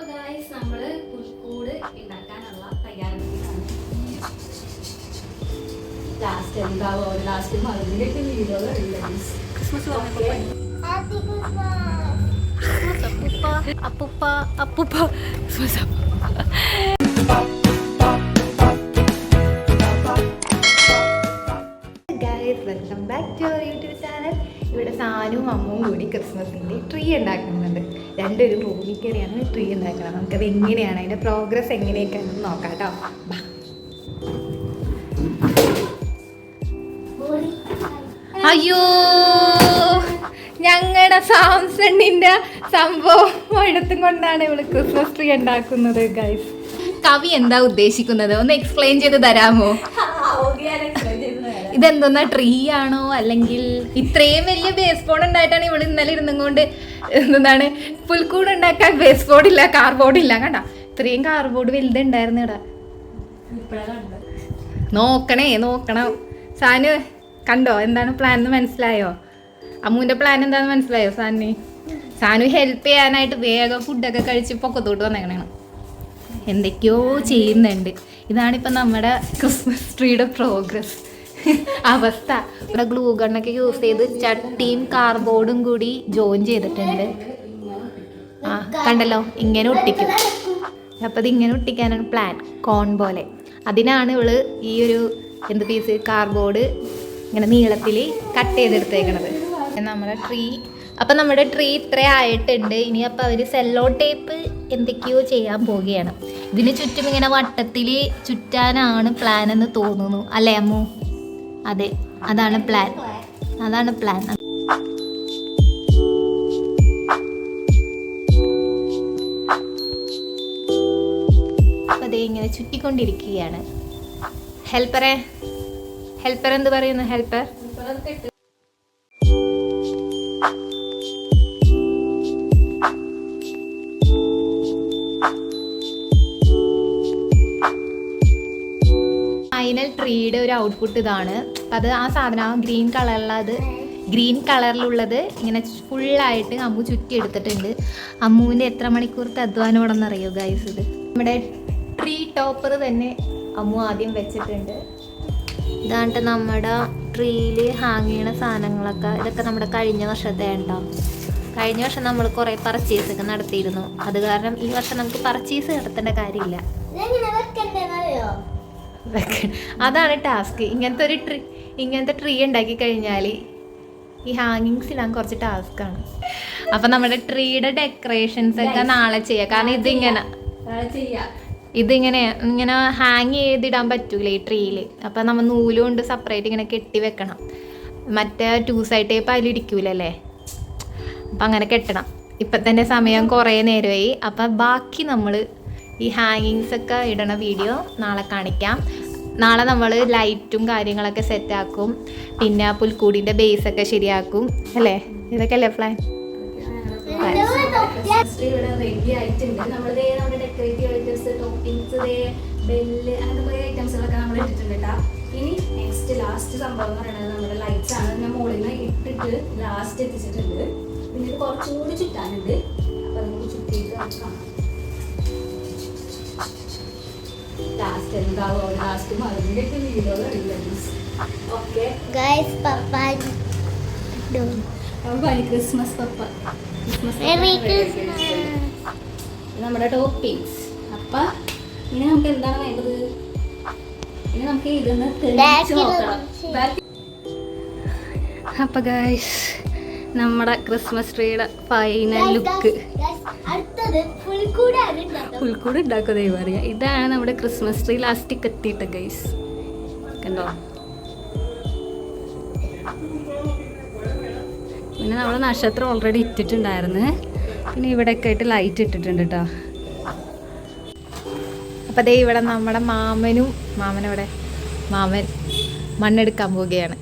അപ്പൊ ഗായ്സ് നമ്മൾ പുൽക്കൂട് ഉണ്ടാക്കാനുള്ള തയ്യാറെടുപ്പിലാണ്. ലാസ്റ്റ് എന്താവോ ലാസ്റ്റ് മറുപടിയൊക്കെ വീഡിയോ അപ്പൂപ്പ. അപ്പൂപ്പ. അപ്പൂപ്പ. Guys welcome back to our YouTube channel ഇവിടെ സാനും അമ്മവും കൂടി ക്രിസ്മസിന്റെ ട്രീ ഉണ്ടാക്കുന്നുണ്ട്. രണ്ടുപേരും റൂമിൽ കയറിയാണ് ട്രീ ഉണ്ടാക്കുന്നത്. നമുക്കത് എങ്ങനെയാണ് അതിന്റെ പ്രോഗ്രസ് എങ്ങനെയൊക്കെയാണെന്ന് നോക്കാം കേട്ടോ. അയ്യോ ഞങ്ങളുടെ സാംസണിന്റെ സംഭവം എടുത്തും കൊണ്ടാണ് ഇവൾ ക്രിസ്മസ് ട്രീ ഉണ്ടാക്കുന്നത് ഗൈസ് കവി എന്താ ഉദ്ദേശിക്കുന്നത്? ഒന്ന് എക്സ്പ്ലെയിൻ ചെയ്ത് തരാമോ? ഇതെന്തോന്നാ ട്രീ ആണോ? അല്ലെങ്കിൽ ഇത്രയും വലിയ ബേസ് ബോർഡ് ഉണ്ടായിട്ടാണ് ഇവിടെ ഇന്നലെ ഇരുന്നും കൊണ്ട് എന്താണ് പുൽക്കൂട് ഉണ്ടാക്കാൻ ബേസ് ബോർഡ് ഇല്ല കാർബോർഡ് ഇല്ല. കണ്ട? ഇത്രയും കാർബോർഡ് വലുതുണ്ടായിരുന്നു ഇവിടെ. നോക്കണേ നോക്കണം. സാനു കണ്ടോ? എന്താണ് പ്ലാൻ എന്ന് മനസ്സിലായോ? അമ്മുവിന്റെ പ്ലാൻ എന്താന്ന് മനസ്സിലായോ സാനി? സാനു ഹെൽപ്പ് ചെയ്യാനായിട്ട് വേഗം ഫുഡൊക്കെ കഴിച്ച് പൊക്കത്തോട്ട് വന്നേക്കണേണ്. എന്തൊക്കെയോ ചെയ്യുന്നുണ്ട്. ഇതാണിപ്പോൾ നമ്മുടെ ക്രിസ്മസ് ട്രീയുടെ പ്രോഗ്രസ് അവസ്ഥ. ഇവിടെ ഗ്ലൂ ഗണ്ണൊക്കെ യൂസ് ചെയ്ത് ചട്ടിയും കാർബോർഡും കൂടി ജോയിൻ ചെയ്തിട്ടുണ്ട്. ആ കണ്ടല്ലോ? ഇങ്ങനെ ഒട്ടിക്കും. അപ്പം ഇതിങ്ങനെ ഒട്ടിക്കാനാണ് പ്ലാൻ കോൺ പോലെ. അതിനാണ് ഇവൾ ഈ ഒരു എന്ത് പീസ് കാർബോർഡ് ഇങ്ങനെ നീളത്തിൽ കട്ട് ചെയ്തെടുത്തേക്കണത്. നമ്മുടെ ട്രീ അപ്പം നമ്മുടെ ട്രീ ഇത്ര ആയിട്ടുണ്ട്. ഇനി അപ്പം അവർ സെല്ലോ ടേപ്പ് എന്തൊക്കെയോ ചെയ്യാൻ പോവുകയാണ്. ഇതിന് ചുറ്റും ഇങ്ങനെ വട്ടത്തിൽ ചുറ്റാനാണ് പ്ലാൻ എന്ന് തോന്നുന്നു. അല്ലേ അമ്മു? അതെ അതാണ് പ്ലാൻ അതാണ് പ്ലാൻ ഇങ്ങനെ ചുറ്റിക്കൊണ്ടിരിക്കുകയാണ്. ഹെൽപ്പറെ ഹെൽപ്പർ എന്ത് പറയുന്നു ഹെൽപ്പർ ഫൈനൽ ട്രീയുടെ ഒരു ഔട്ട്പുട്ട് ഇതാണ്. അത് ആ സാധനം ആ ഗ്രീൻ കളറിലത് ഗ്രീൻ കളറിലുള്ളത് ഇങ്ങനെ ഫുള്ളായിട്ട് അമ്മു ചുറ്റി എടുത്തിട്ടുണ്ട്. അമ്മുവിന്റെ എത്ര മണിക്കൂറത്തെ അധ്വാനമാണെന്ന് അറിയോ ഗൈസ് ഇത്? നമ്മുടെ ട്രീ ടോപ്പർ തന്നെ അമ്മു ആദ്യം വെച്ചിട്ടുണ്ട്. ഇതാണ്ട് നമ്മുടെ ട്രീയിൽ ഹാങ് ചെയ്യണ സാധനങ്ങളൊക്കെ. ഇതൊക്കെ നമ്മുടെ കഴിഞ്ഞ വർഷത്തെ ഉണ്ടോ കഴിഞ്ഞ വർഷം നമ്മൾ കുറേ പർച്ചേസ് ഒക്കെ നടത്തിയിരുന്നു. അത് കാരണം ഈ വർഷം നമുക്ക് പർച്ചേസ് നടത്തേണ്ട കാര്യമില്ല. അതാണ് ടാസ്ക് ഇങ്ങനത്തെ ഒരു ട്രീ ഇങ്ങനത്തെ ട്രീ ഉണ്ടാക്കി കഴിഞ്ഞാൽ ഈ ഹാങ്ങിങ്സ് ഇടാൻ കുറച്ച് ടാസ്ക്കാണ് അപ്പം നമ്മുടെ ട്രീയുടെ ഡെക്കറേഷൻസ് ഒക്കെ നാളെ ചെയ്യാം. കാരണം ഇതിങ്ങനെ ഇതിങ്ങനെ ഇങ്ങനെ ഹാങ് ചെയ്തിടാൻ പറ്റൂല ഈ ട്രീയിൽ അപ്പം നമ്മൾ നൂലും കൊണ്ട് സെപ്പറേറ്റ് ഇങ്ങനെ കെട്ടി വെക്കണം. മറ്റേ ടൂ സൈഡ് ടേപ്പ് അതിലിരിക്കൂലല്ലേ? അപ്പം അങ്ങനെ കെട്ടണം. ഇപ്പൊ തന്നെ സമയം കുറേ നേരമായി. അപ്പം ബാക്കി നമ്മൾ ഈ ഹാങ്ങിങ്സ് ഒക്കെ ഇടണ വീഡിയോ നാളെ കാണിക്കാം. നാളെ നമ്മൾ ലൈറ്റും കാര്യങ്ങളൊക്കെ സെറ്റാക്കും പിന്നെ പുൽക്കൂടിന്റെ ഒക്കെ ശരിയാക്കും. അല്ലേ? ഇതൊക്കെ അല്ലേ പ്ലാൻ നമ്മൾ നമ്മൾ ഇനി നെക്സ്റ്റ് ലാസ്റ്റ് സംഭവം എന്ന് പറയുന്നത് നമ്മുടെ ലൈറ്റ്സ് ആണ്. ഞാൻ മുകളിൽ നിന്ന് ഇട്ടിട്ട് ലാസ്റ്റ് എത്തിച്ചിട്ടുണ്ട്. പിന്നെ കുറച്ചും കൂടി ചുറ്റാനുണ്ട്. അപ്പൊ നമുക്ക് ചുറ്റിയിട്ട് കാണാം. ലാസ്റ്റ് എന്താവോ ലാസ്റ്റ് മറുപടി വീഡിയോ അറിയില്ല ഓക്കെ. ബൈ ക്രിസ്മസ് പപ്പ ക്രിസ്മസ്. നമ്മുടെ ടോപ്പിങ്സ് അപ്പ ഇനി നമുക്ക് എന്താണ് വേണ്ടത്? ഇനി നമുക്ക് ഇതൊന്ന് തെളിയിച്ച് നോക്കണം. അപ്പം ഗൈസ് നമ്മുടെ ക്രിസ്മസ് ട്രീയുടെ ഫൈനൽ ലുക്ക് പുൽക്കൂട് ഉണ്ടാക്കുക ദൈവം അറിയാം ഇതാണ് നമ്മുടെ ക്രിസ്മസ് ട്രീ ലാസ്റ്റ് എത്തിയിട്ട് ഗൈസ് കണ്ടോ? പിന്നെ നമ്മൾ നക്ഷത്രം ഓൾറെഡി ഇട്ടിട്ടുണ്ടായിരുന്നു. പിന്നെ ഇവിടെയൊക്കെ ആയിട്ട് ലൈറ്റ് ഇട്ടിട്ടുണ്ട് കേട്ടോ അപ്പം അതേ ഇവിടെ നമ്മുടെ മാമനും മാമനവിടെ മാമൻ മണ്ണെടുക്കാൻ പോവുകയാണ്.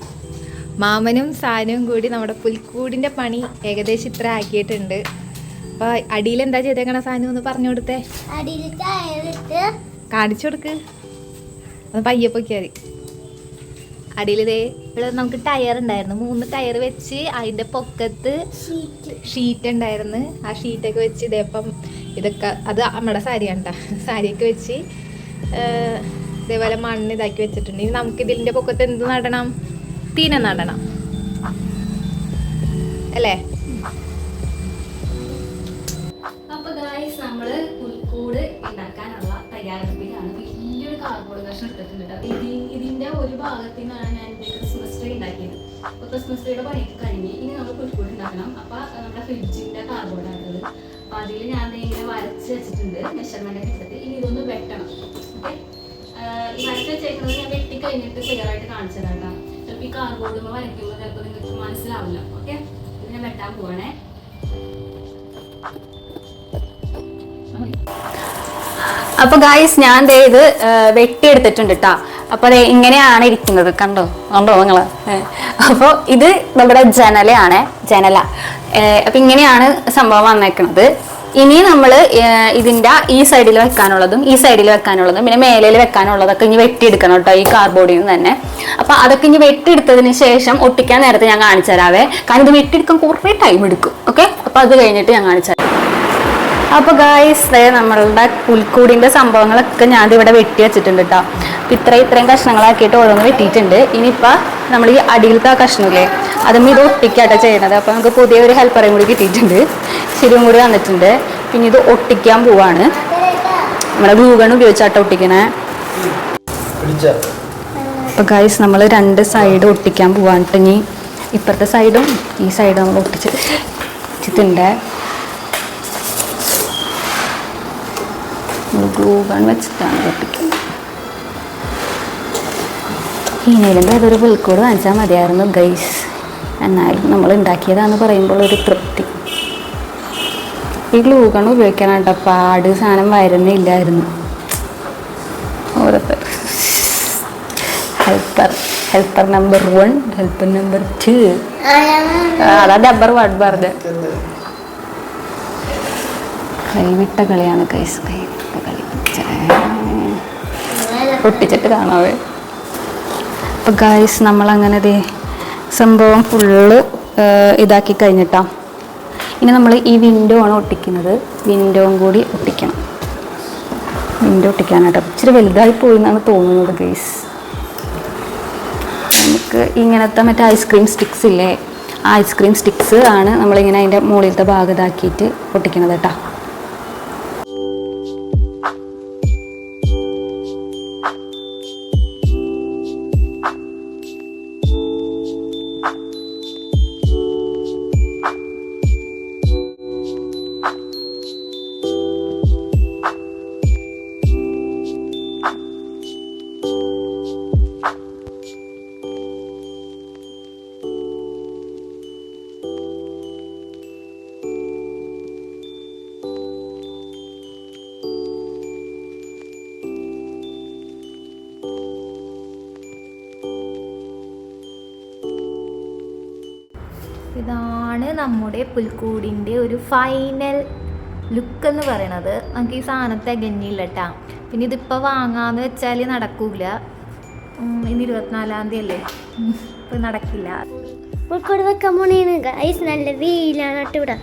മാമനും സാനും കൂടി നമ്മുടെ പുൽക്കൂടിന്റെ പണി ഏകദേശം ഇത്ര ആക്കിയിട്ടുണ്ട്. അപ്പോൾ അടിയിൽ എന്താ ചെയ്തേക്കണ സാധനം ഒന്ന് പറഞ്ഞു കൊടുത്തേ. കാണിച്ചു കൊടുക്ക്. ഒന്ന് പയ്യെ പൊക്കിയാൽ അടിയിലേ അടിയിൽ ഇതേ ഇവിടെ നമുക്ക് ടയർ ഉണ്ടായിരുന്നു. മൂന്ന് ടയർ വെച്ച് അതിന്റെ പൊക്കത്ത് ഷീറ്റ്. ഉണ്ടായിരുന്നു. ആ ഷീറ്റൊക്കെ വെച്ച് ഇതേപ്പം ഇതൊക്കെ അത് നമ്മുടെ സാരിയാണ് കേട്ടോ സാരിയൊക്കെ വെച്ച് ഇതേപോലെ മണ്ണ് ഇതാക്കി വെച്ചിട്ടുണ്ട്. ഇനി നമുക്ക് ഇതിന്റെ പൊക്കത്ത് എന്ത് നടണം? തീന നടണം. അല്ലേ? തയ്യാറെടുപ്പിലാണ് വലിയൊരു കാർബോർഡ് കഷ്ണം എടുത്തിട്ടുണ്ട് ഇത് ഇതിന്റെ ഒരു ഭാഗത്തിനാണ് ഞാൻ എന്റെ ക്രിസ്മസ് ട്രീ ഉണ്ടാക്കിയത്. അപ്പൊ ക്രിസ്മസ് ട്രീയുടെ പണിയൊക്കെ കഴിഞ്ഞ് ഇനി നമ്മൾ പുൽക്കൂട് ഉണ്ടാക്കണം. അപ്പൊ നമ്മുടെ ഫ്രിഡ്ജിന്റെ കാർബോർഡ് ആണത് അപ്പൊ അതിൽ ഞാൻ ഇങ്ങനെ വരച്ച് വെച്ചിട്ടുണ്ട് മെഷർമെന്റ് ഒക്കെ എടുത്തിട്ട്. ഇനി ഇതൊന്ന് വെട്ടണം. ഓക്കെ? ഈ വരച്ച് വെച്ചേക്കുന്നത് ഞാൻ വെട്ടി കഴിഞ്ഞിട്ട് ക്ലിയർ ആയിട്ട് കാണിച്ചു കേട്ടോ ചിലപ്പോൾ ഈ കാർബോർഡ് വരയ്ക്കുമ്പോൾ ചിലപ്പോൾ നിങ്ങൾക്ക് മനസ്സിലാവില്ല. ഓക്കെ? ഇതിനെ വെട്ടാൻ പോവാണേ. അപ്പൊ ഗായ്സ് ഞാൻ ദേ ഇത് വെട്ടിയെടുത്തിട്ടുണ്ട് കേട്ടോ അപ്പൊ അതെ ഇങ്ങനെയാണ് ഇരിക്കുന്നത്. കണ്ടോ? കണ്ടോ നിങ്ങൾ? അപ്പോൾ ഇത് നമ്മുടെ ജനലയാണ്. ജനല. അപ്പൊ ഇങ്ങനെയാണ് സംഭവം വന്നേക്കുന്നത് ഇനി നമ്മൾ ഇതിന്റെ ഈ സൈഡിൽ വെക്കാനുള്ളതും ഈ സൈഡിൽ വെക്കാനുള്ളതും പിന്നെ മേലയിൽ വെക്കാനുള്ളതൊക്കെ ഇനി വെട്ടിയെടുക്കണം കേട്ടോ ഈ കാർബോർഡിൽ നിന്ന് തന്നെ. അപ്പൊ അതൊക്കെ ഇനി വെട്ടിയെടുത്തതിന് ശേഷം ഒട്ടിക്കാൻ നേരത്തെ ഞാൻ കാണിച്ചു തരാവേ കാരണം ഇത് വെട്ടിയെടുക്കാൻ കുറേ ടൈം എടുക്കും. ഓക്കെ അപ്പൊ അത് കഴിഞ്ഞിട്ട് ഞാൻ കാണിച്ചു തരാം അപ്പൊ ഗായ്സ് നമ്മളുടെ പുൽക്കൂടിന്റെ സംഭവങ്ങളൊക്കെ ഞാൻ ഇവിടെ വെട്ടി വെച്ചിട്ടുണ്ട് കേട്ടോ അപ്പം ഇത്രയും ഇത്രയും കഷ്ണങ്ങളാക്കിയിട്ട് ഓരോന്ന് വെട്ടിയിട്ടുണ്ട്. ഇനിയിപ്പോ നമ്മൾ ഈ അടിയിലത്തെ ആ കഷ്ണമില്ലേ അതും ഇത് ഒട്ടിക്കാട്ടോ ചെയ്യണത് അപ്പോൾ നമുക്ക് പുതിയ ഒരു ഹെൽപ്പറേയും കൂടി കിട്ടിയിട്ടുണ്ട്. ശരിയും കൂടി വന്നിട്ടുണ്ട്. പിന്നെ ഇത് ഒട്ടിക്കാൻ പോവാണ്. നമ്മുടെ ഗ്ലൂഗൺ ഉപയോഗിച്ചാട്ടോ ഒട്ടിക്കണേ. പിടിച്ച? അപ്പൊ ഗായ്സ് നമ്മൾ രണ്ട് സൈഡ് ഒട്ടിക്കാൻ പോവാണ് ഇനി. ഇപ്പുറത്തെ സൈഡും ഈ സൈഡും നമ്മൾ ഒട്ടിച്ച് വെച്ചിട്ടുണ്ട് ഗ്ലൂ വെച്ചിട്ടാണ് പൊട്ടിക്കുന്നത്. ഇനിയിലും അതൊരു പുൽക്കൂട് വാങ്ങിച്ചാൽ മതിയായിരുന്നു ഗൈസ് എന്നാലും നമ്മൾ ഉണ്ടാക്കിയതാന്ന് പറയുമ്പോൾ ഒരു തൃപ്തി. ഈ ഗ്ലൂ ഗൺ പാട് സാധനം വരുന്നില്ലായിരുന്നു ഓരോരുത്തർ. Helper helper number one helper number two അതാ നമ്പർ വൺ പറഞ്ഞത്. കൈവിട്ട കളിയാണ് കൈസ് ഛേ. പൊട്ടിച്ചിട്ട് കാണാവേ. അപ്പം ഗായ്സ് നമ്മളങ്ങനെ ദേ സംഭവം ഫുള്ള് ഇതാക്കി കഴിഞ്ഞിട്ടാ. ഇനി നമ്മൾ ഈ വിൻഡോ ആണ് ഒട്ടിക്കുന്നത്. വിൻഡോയും കൂടി ഒട്ടിക്കണം. വിൻഡോ ഒട്ടിക്കാനായിട്ട്. ഇച്ചിരി വലുതായി പോയി എന്നാണ് തോന്നുന്നത് ഗൈസ് നമുക്ക് ഇങ്ങനത്തെ മറ്റേ ഐസ്ക്രീം സ്റ്റിക്സ് ഇല്ലേ? ആ ഐസ്ക്രീം സ്റ്റിക്സ് ആണ് നമ്മളിങ്ങനെ അതിന്റെ മുകളിലത്തെ ഭാഗം ഇതാക്കിയിട്ട് ഒട്ടിക്കണത് കേട്ടോ. നമ്മുടെ പുൽക്കൂടിന്റെ ഒരു ഫൈനൽ ലുക്ക് എന്ന് പറയണത് നമുക്ക് ഈ സാധനത്തെ അകഞ്ഞില്ല കേട്ടാ പിന്നെ ഇതിപ്പോൾ വാങ്ങാന്ന് വെച്ചാൽ നടക്കൂല. ഇനി ഇന്ന് ഇരുപത്തിനാലാം തീയതി അല്ലേ? ഇപ്പം നടക്കില്ല. പുൽക്കൂട് വെക്കാൻ പോണേന്ന്. ഗൈസ് നല്ല വീലാണ് കേട്ടോ ഇവിടെ.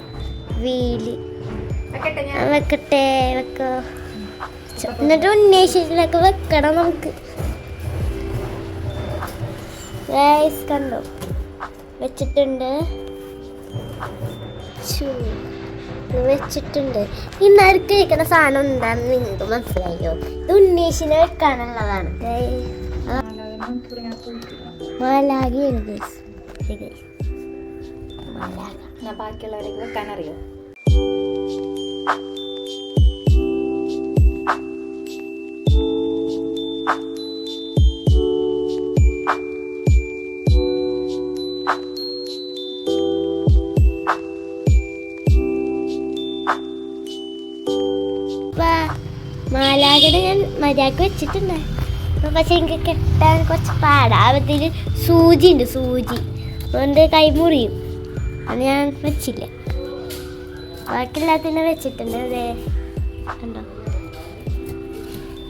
വെയിൽ. വെക്കട്ടെ വെക്കോ. എന്നിട്ട് ഉന്നയിച്ചിട്ടൊക്കെ വെക്കണം നമുക്ക്. ഗൈസ് കണ്ടോ? വെച്ചിട്ടുണ്ട്. വെച്ചിട്ടുണ്ട്. ഈ നറുക്ക് കഴിക്കുന്ന സാധനം എന്താണെന്ന് നിങ്ങൾക്ക് മനസ്സിലായോ? ഇത് ഉന്നയിച്ചിനെ വെക്കാനുള്ളതാണ്. ഞാൻ ബാക്കിയുള്ളവരേക്ക് വെക്കാൻ മര്യാദയ്ക്ക് വെച്ചിട്ടുണ്ട് അപ്പൊ പക്ഷെ എനിക്ക് കെട്ടാൻ കുറച്ച് പാടാവത്തിൽ സൂചി ഉണ്ട് സൂചി. അതുകൊണ്ട് കൈ മുറിയും. അത് ഞാൻ വെച്ചില്ല. ബാക്കി എല്ലാത്തിനും വെച്ചിട്ടുണ്ട്. അതെ. കണ്ടോ?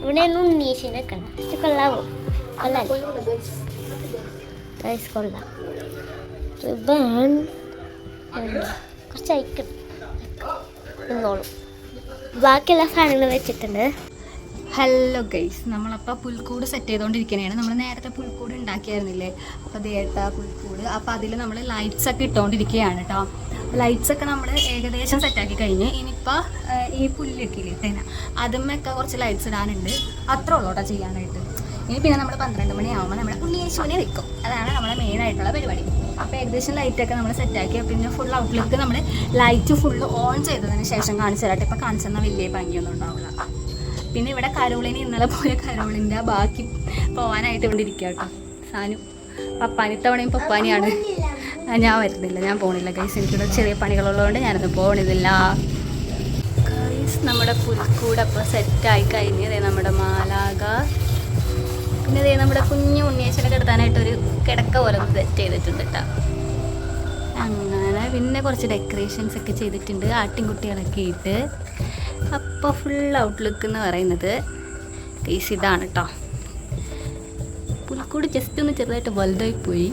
ഇവിടെ ഒന്ന് ഉണ്ണീശിനെ വെക്കണം. ഇത് കൊള്ളാവോ? കൊള്ളാം. കൊള്ളാം കുറച്ച് അയക്കണം നിന്നോളൂ ബാക്കിയുള്ള സാധനങ്ങൾ വെച്ചിട്ടുണ്ട്. ഹലോ ഗൈസ് നമ്മളപ്പോൾ പുൽക്കൂട് സെറ്റ് ചെയ്തുകൊണ്ടിരിക്കുകയാണ് നമ്മൾ നേരത്തെ പുൽക്കൂട് ഉണ്ടാക്കിയായിരുന്നില്ലേ? അപ്പോൾ ദേട്ട പുൽക്കൂട്. അപ്പോൾ അതിൽ നമ്മൾ ലൈറ്റ്സ് ഒക്കെ ഇട്ടുകൊണ്ടിരിക്കുകയാണ് കേട്ടോ ലൈറ്റ്സ് ഒക്കെ നമ്മൾ ഏകദേശം സെറ്റാക്കി കഴിഞ്ഞ് ഇനിയിപ്പോൾ ഈ പുല്ലൊക്കെ ഇല്ലേ തേന അതുമ്മൊക്കെ കുറച്ച് ലൈറ്റ്സ് ഇടാനുണ്ട്. അത്ര ഉള്ളൂ കേട്ടോ ചെയ്യാനായിട്ട്. ഇനി പിന്നെ നമ്മൾ പന്ത്രണ്ട് മണിയാകുമ്പോൾ നമ്മുടെ ഉണ്ണിയേശുവിനെ വെക്കും. അതാണ് നമ്മുടെ മെയിൻ ആയിട്ടുള്ള പരിപാടി. അപ്പോൾ ഏകദേശം ലൈറ്റൊക്കെ നമ്മൾ സെറ്റാക്കി പിന്നെ ഫുൾ ഔട്ട്ലുക്ക് നമ്മൾ ലൈറ്റ് ഫുള്ള് ഓൺ ചെയ്തതിന് ശേഷം കാണിച്ചു തരാട്ടെ. ഇപ്പോൾ കാണിച്ചു തന്നാൽ വലിയ ഭംഗിയൊന്നും ഉണ്ടാവില്ല പിന്നെ ഇവിടെ കരോളിന് ഇന്നലെ പോയ കരോളിന്റെ ബാക്കി പോകാനായിട്ട് ഇവിടെ ഇരിക്കുക കേട്ടോ. സാനു പപ്പാനി ഇത്തവണയും പപ്പാനിയാണ്. ഞാൻ വരുന്നില്ല ഞാൻ പോകണില്ല ഗൈസ് എനിക്കിവിടെ ചെറിയ പണികളുള്ളതുകൊണ്ട് ഞാനൊന്നും പോകണില്ല ഗൈസ് നമ്മുടെ പുൽക്കൂട് അപ്പോൾ സെറ്റായി കഴിഞ്ഞതേ നമ്മുടെ മാലാക പിന്നെ ഇതേ നമ്മുടെ കുഞ്ഞു ഉണ്ണിയേശനെ കിടത്താനായിട്ടൊരു കിടക്ക പോലെ സെറ്റ് ചെയ്തിട്ടുണ്ട് കേട്ടോ. അങ്ങനെ പിന്നെ കുറച്ച് ഡെക്കറേഷൻസ് ഒക്കെ ചെയ്തിട്ടുണ്ട്. ആട്ടിൻകുട്ടികളൊക്കെ ഇട്ട്. അപ്പോൾ ഫുൾ ഔട്ട്ലുക്ക് എന്ന് പറയുന്നത് കേസ് ഇതാണ് കേട്ടോ പുൽക്കൂട് ജസ്റ്റ് ഒന്ന് ചെറുതായിട്ട് വലുതായി പോയി.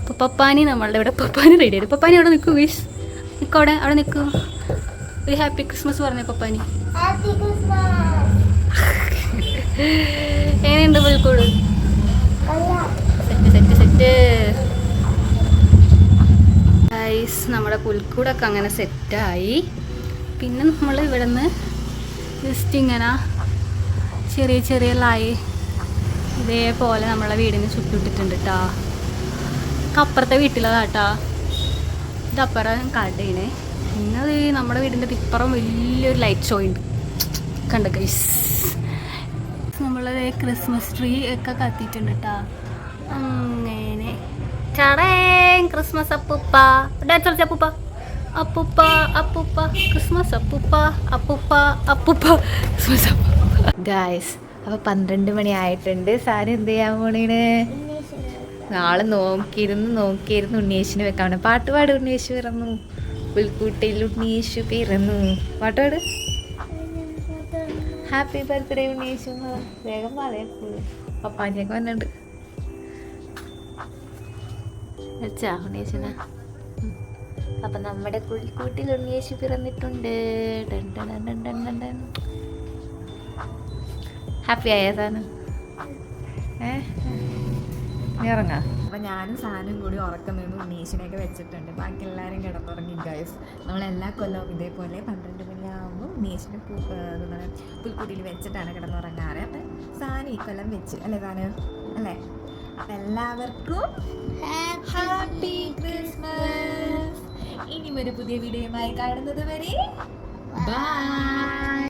അപ്പോൾ പപ്പാനി നമ്മളുടെ ഇവിടെ പപ്പാനി റെഡി ആയിട്ട് പപ്പാനി അവിടെ നിൽക്കൂ വീസ് നിൽക്കൂ അവിടെ? അവിടെ നിൽക്കൂ. ഒരു ഹാപ്പി ക്രിസ്മസ് പറഞ്ഞേ പപ്പാനി. എങ്ങനെയുണ്ട് പുൽക്കൂട്? Set set set. നമ്മുടെ പുൽക്കൂടൊക്കെ അങ്ങനെ സെറ്റായി പിന്നെ നമ്മൾ ഇവിടെ നിന്ന് ജസ്റ്റ് ഇങ്ങനെ ചെറിയ ചെറിയ ലായി ഇതേപോലെ നമ്മളെ വീടിന് ചുറ്റിട്ടിട്ടുണ്ട് കേട്ടോ അപ്പുറത്തെ വീട്ടിലതാട്ടാ. ഇതപ്പുറം കടയാണ് പിന്നെ നമ്മുടെ വീടിന്റെ ഇപ്പുറം വലിയൊരു ലൈറ്റ് ഷോ ഉണ്ട് കണ്ട ഗൈസ് നമ്മൾ ക്രിസ്മസ് ട്രീ ഒക്കെ കത്തിയിട്ടുണ്ട് കേട്ടോ അങ്ങനെ. ചടേ ക്രിസ്മസ് അപ്പൂപ്പ. ഡാൻസ് കളിച്ച അപ്പൂപ്പ. അപ്പൂപ്പ അപ്പുപ്പ ക്രിസ്മസ് അപ്പുപ്പ അപ്പുപ്പ അപ്പുപ്പ ക്രിസ്മസ് ഗായ്സ് അപ്പൊ പന്ത്രണ്ട് മണി ആയിട്ടുണ്ട്. സാരി എന്ത് ചെയ്യാൻ പോണേണ്? നാളെ നോക്കിയിരുന്ന് നോക്കിയിരുന്ന് ഉണ്ണിയേശുവിന് വെക്കാണ്. പാട്ട് പാട് ഉണ്ണിയേശു പിറന്നു. പുൽക്കൂട്ടിൽ ഉണ്ണിയേശു പിറന്നു. പാട്ട് പാട്. ഹാപ്പി ബർത്ത്ഡേ ഉണ്ണിയേശു. വേഗം പറയാം പപ്പാന്റെയൊക്കെ വന്നിട്ടുണ്ട്. വെച്ചാ അപ്പൊ നമ്മുടെ കുഴിക്കൂട്ടിൽ ഉണ്ണിയേശു പിറന്നിട്ടുണ്ട്. ഹാപ്പി ആയ സാധനം ഏ? അപ്പം ഞാനും സാധനം കൂടി ഉറക്കം നിന്ന് ഉണ്ണീശിനെയൊക്കെ വെച്ചിട്ടുണ്ട്. ബാക്കി എല്ലാവരും കിടന്നുറങ്ങി ഗൈസ് നമ്മൾ എല്ലാ കൊല്ലവും ഇതേപോലെ പന്ത്രണ്ട് മണിയാകുമ്പോൾ ഉണ്ണീശിനെ പൂ എന്താണ് പുൽക്കുട്ടിയിൽ വെച്ചിട്ടാണ് കിടന്നുറങ്ങാറ്. അപ്പം സാധനം ഈ കൊല്ലം വെച്ച് അല്ലേ സാധനം അല്ലേ? അപ്പം എല്ലാവർക്കും ഹാപ്പി ക്രിസ്മസ് ഇനിയും ഒരു പുതിയ വീഡിയോയുമായി കാണുന്നത് വരെ ബൈ